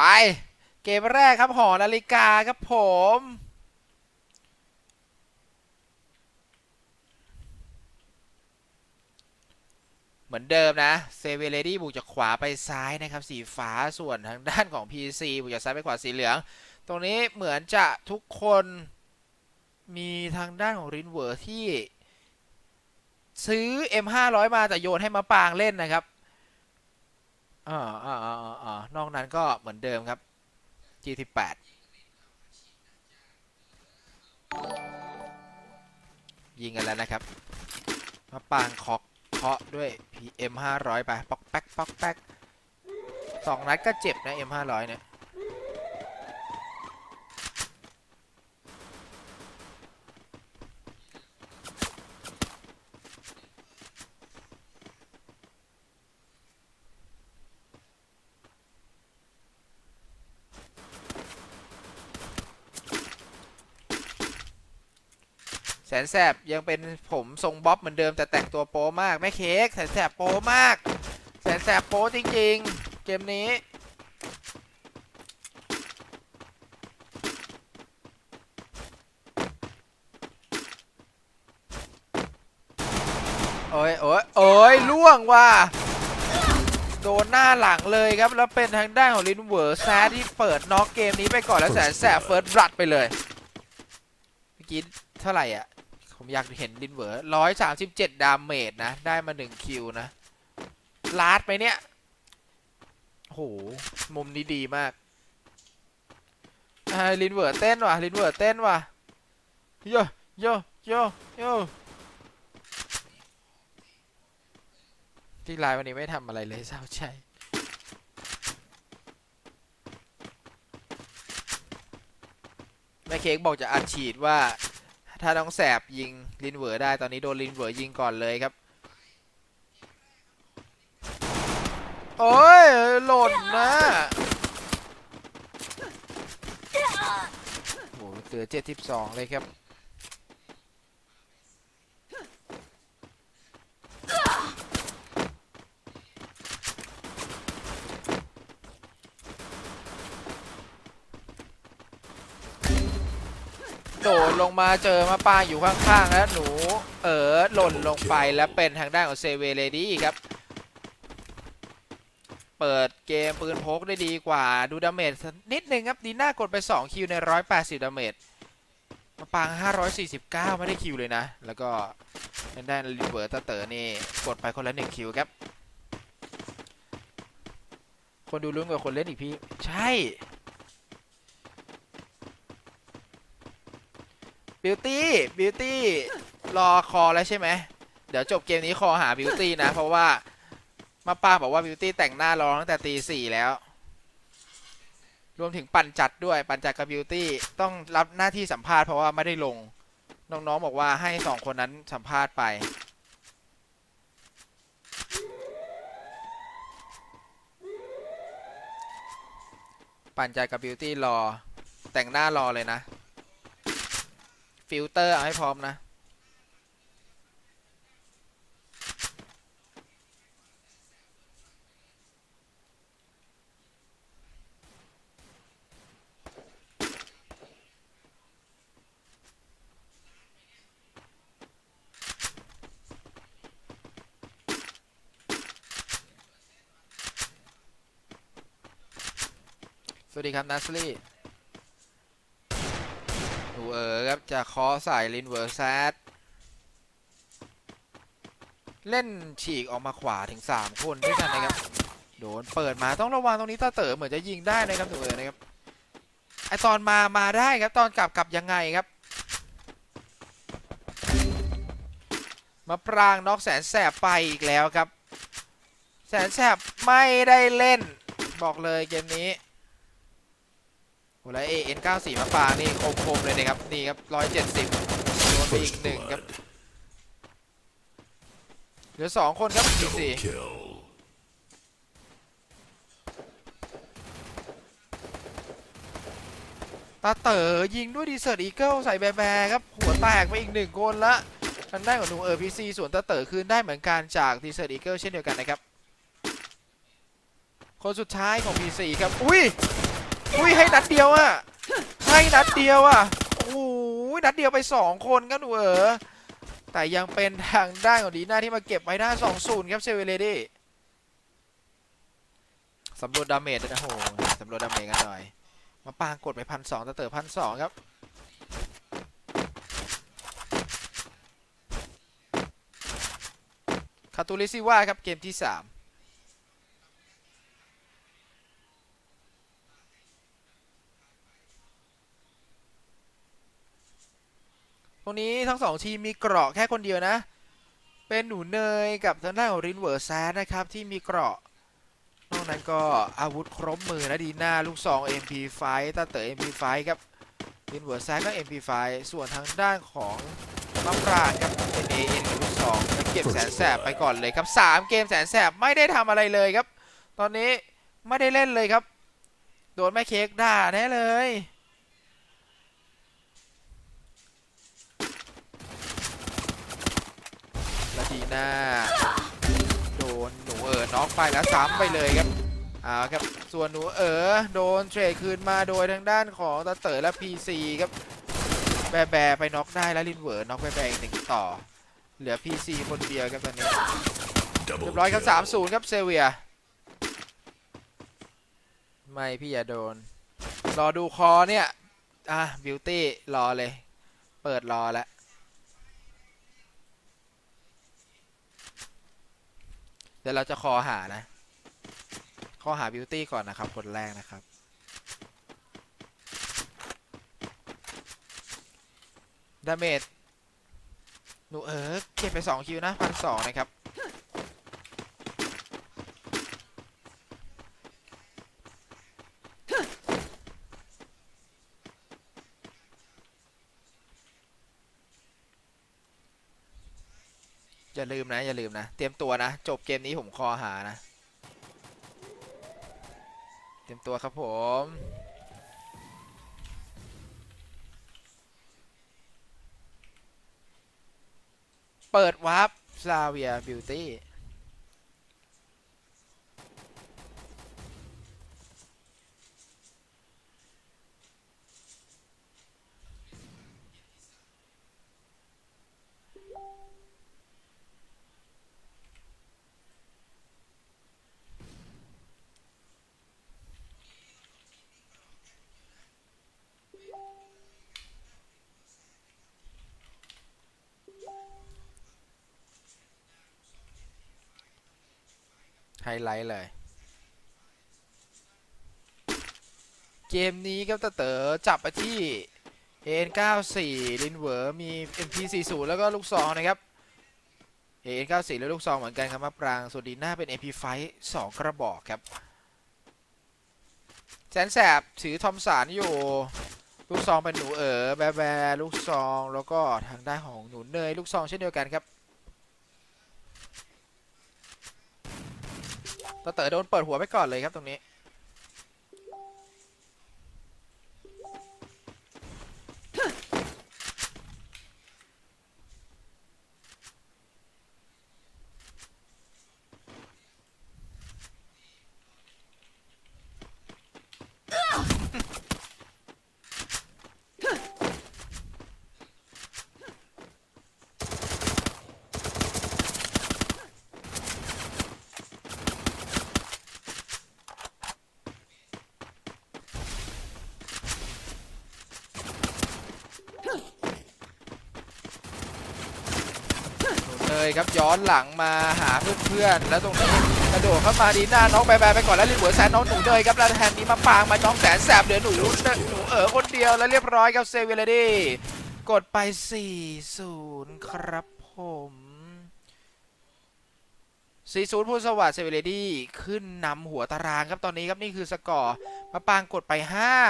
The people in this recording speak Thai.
ไป เกมแรกครับหอนาฬิกาครับผมเหมือนเดิมนะเซเวเลดี้บุกจากขวาไปซ้ายนะครับ สีฟ้าส่วนทางด้านของ PC บุกจากซ้ายไปขวาสีเหลือง ตรงนี้เหมือนจะทุกคนมีทางด้านของรินเวอร์ที่ ซื้อ M500 มาแต่โยนให้มาปางเล่นนะครับ อ่าอ่าอ่าอ่านอกนั้นก็เหมือนเดิมครับ G18 ยิงกันแล้วนะครับ มาปางคอกเคาะด้วย PM 500 ไป ป๊อกแป๊กป๊อกแป๊กสองนัดก็เจ็บนะ M 500เนี่ย นแสบยังเป็นผมทรงบ๊อบเหมือนเดิมแต่แต่งตัวโป๊มากแม่เค้กแสนแสบโป๊มาก แสนแสบโป๊จริงๆ เกมนี้โอ้ยโอ้ยโอ้ยล่วงว่ะโดนหน้าหลังเลยครับ แล้วเป็นทางด้านของลินเวอร์แซดที่เปิดน็อกเกมนี้ไปก่อนแล้วแสนแสบเฟิร์สรัดไปเลย เมื่อกี้เท่าไหร่อะ ผมอยากเห็นลินเวอร์ร้อยสามสิบเจ็ดดาเมจนะ ได้มาหนึ่งคิวนะ ลาดไปเนี่ยโห มุมนี้ดีมากอ่าลินเวอร์เต้นว่ะลินเวอร์เต้นว่ะโยโยโยโยที่ไลน์วันนี้ไม่ทำอะไรเลยเศร้าใจแม่เค้กบอกจะอัดฉีดว่า ถ้าน้องแสบยิงลินเวอร์ได้ตอนนี้โดนลินเวอร์ยิงก่อนเลยครับ โอ้ยหล่นนะโอ้โหเหลือเจ็ดสิบสองเลยครับ ลงมาเจอมาปางอยู่ข้างๆแล้วหนูเออหล่นลงไปแล้วเป็นทางด้านของเซเวเลดี้ครับ เปิดเกมปืนพกได้ดีกว่าดูดาเมจนิดนึงครับดีน่ากดไป 2 คิวใน 180 ดาเมจมาปาง 549 ไม่ได้คิวเลยนะ แล้วก็ทางด้านลิเวิร์ตเตอร์นี่กดไปคนละ 1 คิวครับ คนดูลุ้นกว่าคนเล่นอีกพี่ ใช่ บิวตี้บิวตี้รอคอแล้วใช่ไหมเดี๋ยวจบเกมนี้คอหาบิวตี้นะ เพราะว่ามาป้าบอกว่าบิวตี้แต่งหน้ารอตั้งแต่ตีสี่แล้ว รวมถึงปั่นจัดด้วยปั่นจัดกับบิวตี้ต้องรับหน้าที่สัมภาษณ์เพราะว่าไม่ได้ลง น้องๆบอกว่าให้สองคนนั้นสัมภาษณ์ไปปั่นจัดกับบิวตี้รอ แต่งหน้ารอเลยนะ ฟิลเตอร์เอาให้พร้อมนะ สวัสดีครับนัสลี่ เอ๋อครับจะคอใส่ลินเวอร์แซดเล่นฉีกออกมาขวาถึง 3 คนด้วยกันนะครับ โดนเปิดมาต้องระวังตรงนี้ตาเต๋อเหมือนจะยิงได้นะครับหนูเอ๋อนะครับไอตอนมามาได้ครับตอนกลับกลับยังไงครับ มาปรางน็อกแสนแสบไปอีกแล้วครับ แสนแสบไม่ได้เล่นบอกเลยเกมนี้ โอ้แล้ว AN 94มาปางนี่คมๆเลยนะครับนี่ครับ170โดนไปอีกหนึ่งครับเหลือ2คนครับอีกสี่ Kill. ตาเต๋อยิงด้วยดีเซอร์อีเกิลใส่แบร์แบร์ครับ หัวแตกไปอีกหนึ่งคนละทางด้านของหนุ่มเออพีซีส่วนตาเต๋อคืนได้เหมือนกันจากดีเซอร์อีเกิลเช่นเดียวกันนะครับ คนสุดท้ายของ PC ครับ อุ้ย อุ้ยให้นัดเดียวอะให้นัดเดียวอะโอ้โหนัดเดียวไปสองคนครับหนูเออแต่ยังเป็นทางด้านของดีหน่าที่มาเก็บไว้ได้สองศูนย์ครับเซเวเลดี้สำรวจดาเมจนะโหสำรวจดาเมจกันหน่อย มาปางกดไปพันสองตะเต๋อพันสองครับคาตูลิซิว่าครับเกมที่3ต รงนี้ทั้งสองทีมมีเกราะแค่คนเดียวนะ เป็นหนูเนยกับทางด้านของรินเวอร์แซดนะครับ ที่มีเกราะนอกนั้นก็อาวุธครบมือนะดีหน้าลูกซอง MP5 ตาเต๋อ MP5 ครับรินเวอร์แซดก็ MP5 ส่วนทางด้านของมะปรางครับเป็น AN ลูกซองเก็บแสนแสบไปก่อนเลยครับ 3 เกมแสนแสบไม่ได้ทำอะไรเลยครับ ตอนนี้ไม่ได้เล่นเลยครับ โดนแม่เค้กด่าแน่เลย แล้วดี หน้า โดนหนูเอ๋อน็อกไปแล้วซ้ำไปเลยครับเอาครับส่วนหนูเอ๋อโดนเทรดคืนมาโดยทางด้านของตาเต๋อและ PC ครับแบแบไปน็อกได้แล้วลินเวอร์น็อกแบแบอีกหนึ่งต่อ เหลือ PC คนเดียวครับตอนนี้เรียบร้อยครับ3-0ครับเซเวียไม่พี่อย่าโดน รอดูคอเนี่ย อะบิวตี้รอเลย เปิดรอแล้ว ดี๋ยวเราจะคอหานะคอหาบิวตี้ก่อนนะครับคนแรกนะครับ ดาเมจหนูเออเก็บไป 2 คิวนะพันสองนะครับ อย่าลืมนะ อย่าลืมนะ เตรียมตัวนะ จบเกมนี้ผมคอหานะ เตรียมตัวครับผมเปิดวาร์ปซาเวียบิวตี้ ฮไลท์เลย เกมนี้ครับตาเต๋อจับไปที่ N94 ลินเวอร์มี MP40 แล้วก็ลูกซองนะครับ N94 แล้วลูกซองเหมือนกันครับมาปรางส่วนดีหน้าเป็น MP5 2 กระบอกครับแสนแสบถือทอมสันอยู่ ลูกซองเป็นหนูเอ๋อแบแบลูกซองแล้วก็ทางด้านของหนูเนยลูกซองเช่นเดียวกันครับ ตาเต๋อโดนเปิดหัวไปก่อนเลยครับตรงนี้ ครับย้อนหลังมาหาเพื่อนๆแล้วตรงนี้กระโดดเข้ามาดีหน้าน้องแบร์แบไปก่อนแล้วลินหัวแซนน้องหนูเนยครับแล้วแทนนี้มาปางมาน้องแสนแสบเหลือหนูหนูเออคนเดียวแล้วเรียบร้อยครับเซเวลดี้กดไป 4-0 ครับผม4-0พูดสวัสดิ์เซเวลดี้ขึ้นนำหัวตารางครับตอนนี้ครับนี่คือสกอร์ มาปางกดไป 5